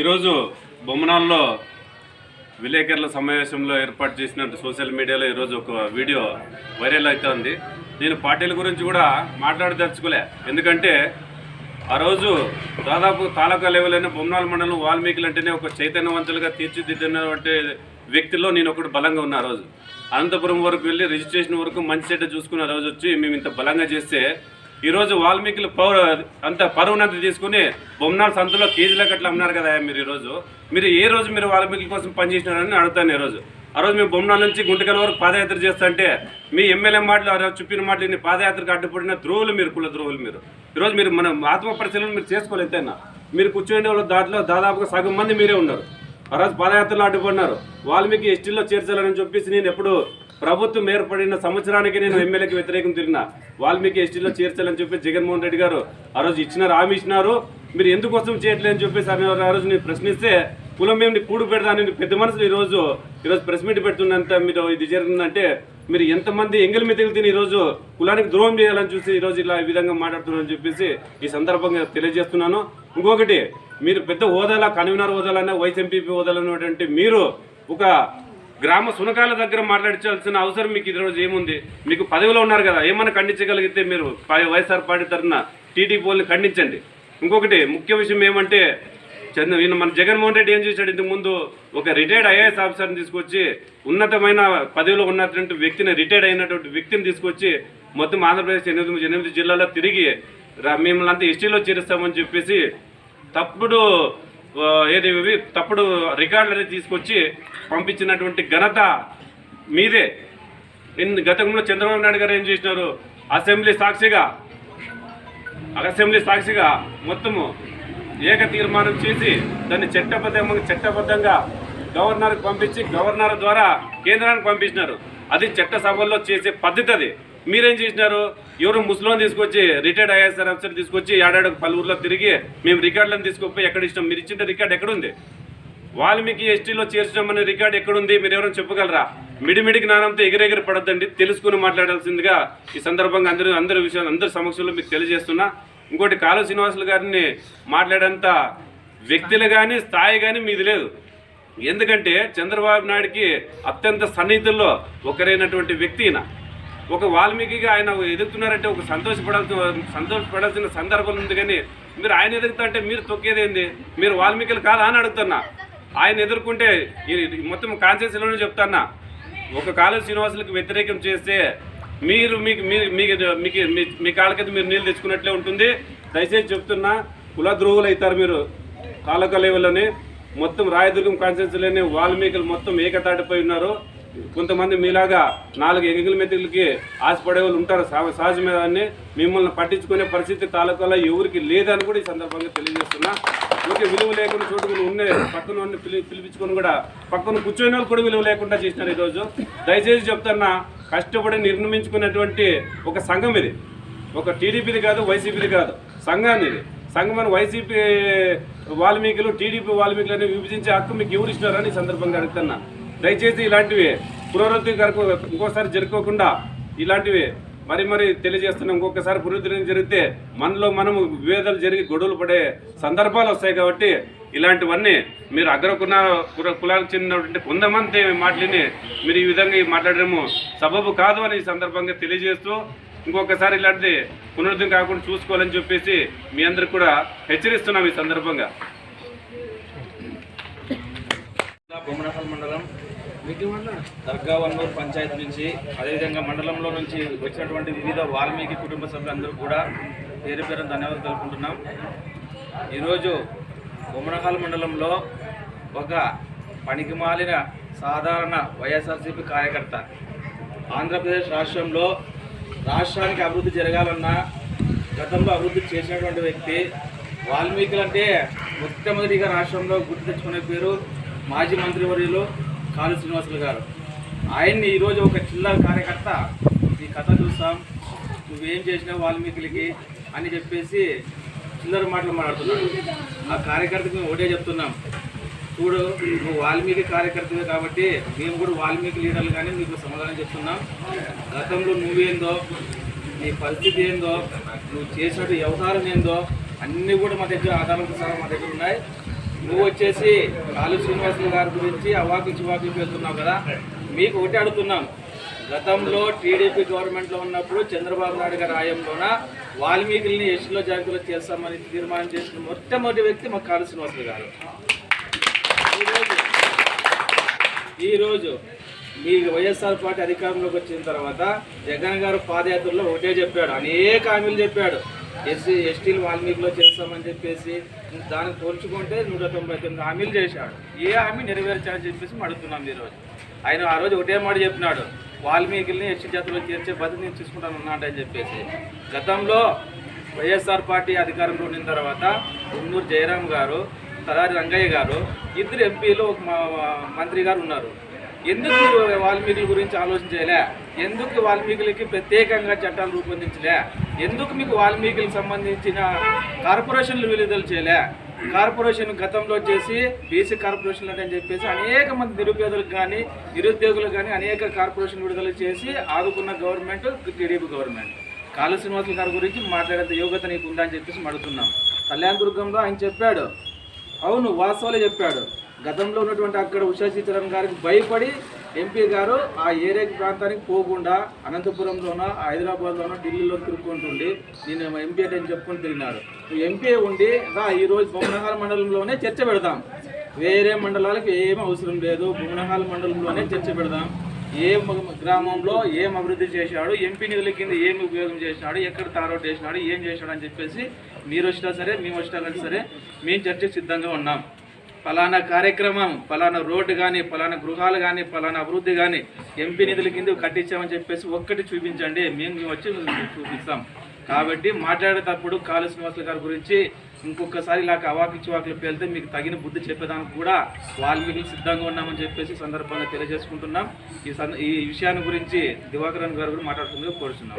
ఈరోజు బొమ్మనాల్లో విలేకరుల సమావేశంలో ఏర్పాటు చేసిన సోషల్ మీడియాలో ఈరోజు ఒక వీడియో వైరల్ అవుతోంది. నేను పార్టీల గురించి కూడా మాట్లాడదలుచుకోలే. ఎందుకంటే ఆ రోజు దాదాపు తాలూకా లెవెల్ అయిన బొమ్మనాల మండలం వాల్మీకులు అంటేనే ఒక చైతన్యవంతులుగా తీర్చిదిద్దినటువంటి వ్యక్తిలో నేను ఒకటి బలంగా ఉన్నా ఆ రోజు. అనంతపురం వరకు వెళ్ళి రిజిస్ట్రేషన్ వరకు మంచి చెడ్డ చూసుకున్న రోజు వచ్చి మేము ఇంత బలంగా చేస్తే ఈరోజు వాల్మీకులు పౌర అంత పరువునంత తీసుకుని బొమ్మనాడు సంతలో కేజీల గట్ల అమ్మినారు కదా మీరు ఈరోజు. మీరు ఏ రోజు మీరు వాల్మీకుల కోసం పనిచేసినారని అడుగుతాను ఈరోజు. ఆ రోజు మేము బొమ్మనాల నుంచి గుంటకల వరకు పాదయాత్ర చేస్తుంటే మీ ఎమ్మెల్యే మాటలు ఆ రోజు చెప్పిన మాటలు ఇన్ని పాదయాత్రకు అడ్డుపడిన ద్రోహులు మీరు కుల ద్రోహులు మీరు. ఈరోజు మీరు మన ఆత్మ పరిశీలన మీరు చేసుకోలేదైనా మీరు కూర్చోండి వాళ్ళు దాంట్లో దాదాపుగా సగం మంది మీరే ఉన్నారు. ఆ రోజు పాదయాత్రలో అడ్డుపడినారు. వాల్మీకి ఎస్టీల్లో చేర్చాలని చెప్పేసి నేను ఎప్పుడు ప్రభుత్వం ఏర్పడిన సంవత్సరానికి నేను ఎమ్మెల్యేకి వ్యతిరేకం తిరిగిన వాల్మీకి ఎస్టీలో చేర్చాలని చెప్పి జగన్మోహన్ రెడ్డి గారు ఆ రోజు ఇచ్చినారు హామీ ఇచ్చినారు. మీరు ఎందుకోసం చేయట్లేదని చెప్పేసి ఆ రోజు నేను ప్రశ్నిస్తే కులం మేము కూడు పెడదాని పెద్ద మనసులు ఈరోజు ఈరోజు ప్రెస్ మీట్ పెడుతున్నంత మీరు ఇది జరిగిందంటే మీరు ఎంతమంది ఎంగిల్ మెతుకులు తిని ఈరోజు కులానికి ద్రోహం చేయాలని చూసి ఈరోజు ఇలా ఈ విధంగా మాట్లాడుతున్నారని చెప్పేసి ఈ సందర్భంగా తెలియజేస్తున్నాను. ఇంకొకటి మీరు పెద్ద హోదాలా కన్వీనర్ హోదాలన్నా వైస్ ఎంపీపీ హోదాలన్నటువంటి మీరు ఒక గ్రామ సునకాల దగ్గర మాట్లాడించాల్సిన అవసరం మీకు ఈరోజు రోజు ఏముంది? మీకు పదవిలో ఉన్నారు కదా ఏమన్నా ఖండించగలిగితే మీరు వైఎస్ఆర్ పార్టీ తరఫున టీడీపీ వాళ్ళని ఖండించండి. ఇంకొకటి ముఖ్య విషయం ఏమంటే చంద్ర ఈయన మన జగన్మోహన్ రెడ్డి ఏం చేశాడు? ఇంతకుముందు ఒక రిటైర్డ్ ఐఏఎస్ ఆఫీసర్ని తీసుకొచ్చి ఉన్నతమైన పదవిలో ఉన్నటువంటి వ్యక్తిని రిటైర్డ్ అయినటువంటి వ్యక్తిని తీసుకొచ్చి మొత్తం ఆంధ్రప్రదేశ్ ఎనిమిది ఎనిమిది జిల్లాలో తిరిగి రా- మిమ్మల్ని అంతా ఎస్టీలో చేరుస్తామని చెప్పేసి తప్పుడు ఏది తప్పుడు రికార్డులని తీసుకొచ్చి పంపించినటువంటి ఘనత మీదే. ఇన్ గతంలో చంద్రబాబు నాయుడు గారు ఏం చేసినారు? అసెంబ్లీ సాక్షిగా అసెంబ్లీ సాక్షిగా మొత్తము ఏక తీర్మానం చేసి దాన్ని చట్టబద్ధంగా చట్టబద్ధంగా గవర్నర్కి పంపించి గవర్నర్ ద్వారా కేంద్రానికి పంపించినారు. అది చట్టసభల్లో చేసే పద్ధతి అది. మీరేం చేసినారు? ఎవరు ముస్లిం తీసుకొచ్చి రిటైర్డ్ ఐఎస్ఆర్ ఆఫీసర్ తీసుకొచ్చి ఏడాడు పలువురులో తిరిగి మేము రికార్డులను తీసుకుపోయి ఎక్కడ ఇష్టం? మీరు ఇచ్చిన రికార్డు ఎక్కడుంది? వాల్మీకి ఎస్టీలో చేర్చడం రికార్డు ఎక్కడుంది? మీరు ఎవరైనా చెప్పగలరా? మిడిమిడి జ్ఞానంతో ఎగిరెగిరి పడద్దండి. తెలుసుకుని మాట్లాడాల్సిందిగా ఈ సందర్భంగా అందరూ అందరి విషయాలు అందరి సమక్షంలో మీకు తెలియజేస్తున్నా. ఇంకోటి కాలు శ్రీనివాసులు గారిని మాట్లాడేంత వ్యక్తులు కానీ స్థాయి కానీ మీది లేదు. ఎందుకంటే చంద్రబాబు నాయుడికి అత్యంత సన్నిహితుల్లో ఒకరైనటువంటి వ్యక్తి ఈయన. ఒక వాల్మీకిగా ఆయన ఎదుగుతున్నారంటే ఒక సంతోషపడాల్సిన సంతోషపడాల్సిన సందర్భం ఉంది కానీ మీరు ఆయన ఎదుగుతా అంటే మీరు తొక్కేదేంది మీరు వాల్మీకులు కాదా అని అడుగుతున్నా. ఆయన ఎదుర్కొంటే ఈ మొత్తం కాన్షియస్లోనే చెప్తాన్నా. ఒక కాలేజ్ శ్రీనివాసులకు వ్యతిరేకం చేస్తే మీరు మీకు మీ- మీకు మీకు మీ- మీ కాళ్ళకైతే మీరు నీళ్ళు తెచ్చుకున్నట్లే ఉంటుంది. దయచేసి చెప్తున్నా కుల ద్రోహులు అవుతారు మీరు. తాలూకా లెవెల్లోనే మొత్తం రాయదుర్గం కాన్స్టిట్యూన్సీలోనే వాల్మీకులు మొత్తం ఏకతాటిపోయి ఉన్నారు. కొంతమంది మీలాగా నాలుగు ఎగిగిల మెతుకులకి ఆశపడే వాళ్ళు ఉంటారు సహజమే దాన్ని మిమ్మల్ని పట్టించుకునే పరిస్థితి తాలూకాలో ఎవరికి లేదని కూడా ఈ సందర్భంగా తెలియజేస్తున్నా. ఓకే విలువ లేకుండా చోటుకుని ఉండే పక్కన ఉన్న పిలి పిలిపించుకొని కూడా పక్కన కూర్చొని వాళ్ళు కూడా విలువ లేకుండా చేసినారు ఈరోజు. దయచేసి చెప్తున్నా కష్టపడి నిర్మించుకున్నటువంటి ఒక సంఘం ఇది. ఒక టీడీపీది కాదు వైసీపీది కాదు. సంఘాన్ని ఇది. సంఘం అని వైసీపీ వాల్మీకులు టీడీపీ వాల్మీకులు అని విభజించే హక్కు మీకు ఎవరు ఇచ్చినారని ఈ సందర్భంగా అడుగుతున్నా. దయచేసి ఇలాంటివి పునరుద్ధి కరకు ఇంకోసారి జరుపుకోకుండా ఇలాంటివి మరి మరి తెలియజేస్తున్నాం ఇంకొకసారి పునరుద్ధరణ జరిగితే మనలో మనము విభేదాలు జరిగి గొడవలు పడే సందర్భాలు వస్తాయి కాబట్టి ఇలాంటివన్నీ మీరు అగ్రకున్న కుల కులాలకు చెందినటువంటి కొంతమంది మాటలని మీరు ఈ విధంగా మాట్లాడడము సబబు కాదు అని ఈ సందర్భంగా తెలియజేస్తూ ఇంకొకసారి ఇలాంటిది పునరుద్ధం కాకుండా చూసుకోవాలని చెప్పేసి మీ అందరికి కూడా హెచ్చరిస్తున్నాం ఈ సందర్భంగా. బొమ్మనహల్ మండలం. దర్గావన్నూరు పంచాయతీ నుంచి అదేవిధంగా మండలంలో నుంచి వచ్చినటువంటి వివిధ వాల్మీకి కుటుంబ సభ్యులందరూ కూడా పేరు పేరు ధన్యవాదాలు తెలుపుకుంటున్నాం. ఈరోజు బొమ్మనహల్ మండలంలో ఒక పనికిమాలిన సాధారణ వైఎస్ఆర్సీపీ కార్యకర్త. ఆంధ్రప్రదేశ్ రాష్ట్రంలో రాష్ట్రానికి అభివృద్ధి జరగాలన్నా గతంలో అభివృద్ధి చేసినటువంటి వ్యక్తి వాల్మీకులు అంటే మొట్టమొదటిగా రాష్ట్రంలో గుర్తు తెచ్చుకునే పేరు మాజీ మంత్రివర్యులు కాళీ శ్రీనివాసులు గారు. ఆయన్ని ఈరోజు ఒక చిల్లర కార్యకర్త ఈ కథ చూస్తాం నువ్వేం చేసినావు వాల్మీకులకి అని చెప్పేసి చిల్లర మాటలు మాట్లాడుతున్నాడు ఆ కార్యకర్తకి మేము ఒకటే చెప్తున్నాం. చూడు నువ్వు వాల్మీకి కార్యకర్తవే కాబట్టి మేము కూడా వాల్మీకి లీడర్లు కానీ నీకు సమాధానం చెప్తున్నాం. గతంలో నువ్వేందో నీ పరిస్థితి ఏందో నువ్వు చేసినట్టు వ్యవహారం ఏందో అన్నీ కూడా మా దగ్గర ఆధారాలతో సహా మా దగ్గర ఉన్నాయి. నువ్వు వచ్చేసి కాలు శ్రీనివాసులు గారి గురించి అవాకు చివాకులు పెడుతున్నావు కదా? మీకు ఒకటి అడుగుతున్నాం. గతంలో టీడీపీ గవర్నమెంట్లో ఉన్నప్పుడు చంద్రబాబు నాయుడు గారి హయాంలోన వాల్మీకుల్ని ఎస్టీలో జాబితాలో చేస్తామని తీర్మానం చేసిన మొట్టమొదటి వ్యక్తి మా కాలు శ్రీనివాసులు గారు. ఈరోజు మీ వైఎస్ఆర్ పార్టీ అధికారంలోకి వచ్చిన తర్వాత జగన్ గారు పాదయాత్రలో ఒకటే చెప్పాడు. అనేక హామీలు చెప్పాడు. ఎస్సీ ఎస్టీలు వాల్మీకిలో చేస్తామని చెప్పేసి దానికి పోల్చుకుంటే నూట తొంభై తొమ్మిది హామీలు చేశాడు. ఏ హామీ నెరవేర్చాడని చెప్పేసి అడుగుతున్నాం ఈరోజు. ఆయన ఆ రోజు ఒకటే మాట చెప్పినాడు వాల్మీకిల్ని ఎస్టీ జాతిలో చేర్చే బాధ్యత నేను తీసుకుంటాను అన్నాడని చెప్పేసి. గతంలో వైఎస్ఆర్ పార్టీ అధికారంలో ఉన్న తర్వాత ఉన్నూరు జయరాం గారు తలారి రంగయ్య గారు ఇద్దరు ఎంపీలు ఒక మా- మంత్రి గారు ఉన్నారు. ఎందుకు వాల్మీకి వాల్మీకుల గురించి ఆలోచించలే ఎందుకు వాల్మీకులకి ప్రత్యేకంగా చట్టాలు రూపొందించలే? ఎందుకు మీకు వాల్మీకి సంబంధించిన కార్పొరేషన్లు విడుదల చేయలే? కార్పొరేషన్ గతంలో చేసి బీసీ కార్పొరేషన్లు అని చెప్పేసి అనేక మంది నిరుపేదలకు కానీ నిరుద్యోగులకు కానీ అనేక కార్పొరేషన్ విడుదల చేసి ఆదుకున్న గవర్నమెంట్ టీడీపీ గవర్నమెంట్. కాళ శ్రీనివాసులు గారి గురించి మాట్లాడే యోగ్యత నీకు ఉందా అని చెప్పేసి మడుతున్నాం కళ్యాణ దుర్గంలో ఆయన చెప్పాడు. అవును వాస్తవాలే చెప్పాడు. గతంలో ఉన్నటువంటి అక్కడ ఉషా సీతారాం గారికి భయపడి ఎంపీ గారు ఆ ఏరియా ప్రాంతానికి పోకుండా అనంతపురంలోనో హైదరాబాద్లోనో ఢిల్లీలో తిరుగుకుంటుండి నేను ఎంపీ అంటే అని చెప్పుకొని తిరిగినాడు. ఎంపీ ఉండి రా ఈరోజు బొమ్మనహాల మండలంలోనే చర్చ పెడదాం. వేరే మండలాలకు ఏం అవసరం లేదు బొమ్మనహాల మండలంలోనే చర్చ పెడదాం. ఏ గ్రామంలో ఏం అభివృద్ధి చేశాడు ఎంపీ నిధుల కింద ఏమి ఉపయోగం చేసినాడు ఎక్కడ తారోట్ చేసినాడు ఏం చేసినాడు అని చెప్పేసి మీరు వచ్చినా సరే మేము వచ్చినా కానీ సరే మేము చర్చకు సిద్ధంగా ఉన్నాం. ఫలానా కార్యక్రమం ఫలానా రోడ్డు కానీ ఫలానా గృహాలు కానీ ఫలానా అభివృద్ధి కానీ ఎంపీ నిధుల కింద కట్టించామని చెప్పేసి ఒక్కటి చూపించండి. మేము వచ్చి చూపిస్తాం. కాబట్టి మాట్లాడేటప్పుడు కాళీ శ్రీనివాసులు గారి గురించి ఇంకొకసారి ఇలా అవాకి చివాకులు పేలితే మీకు తగిన బుద్ధి చెప్పేదానికి కూడా వాల్మీకి సిద్ధంగా ఉన్నామని చెప్పేసి సందర్భంగా తెలియజేసుకుంటున్నాం. ఈ సంద ఈ విషయాన్ని గురించి దివాకరన్ గారు కూడా మాట్లాడుతుందిగా కోరుచున్నాం.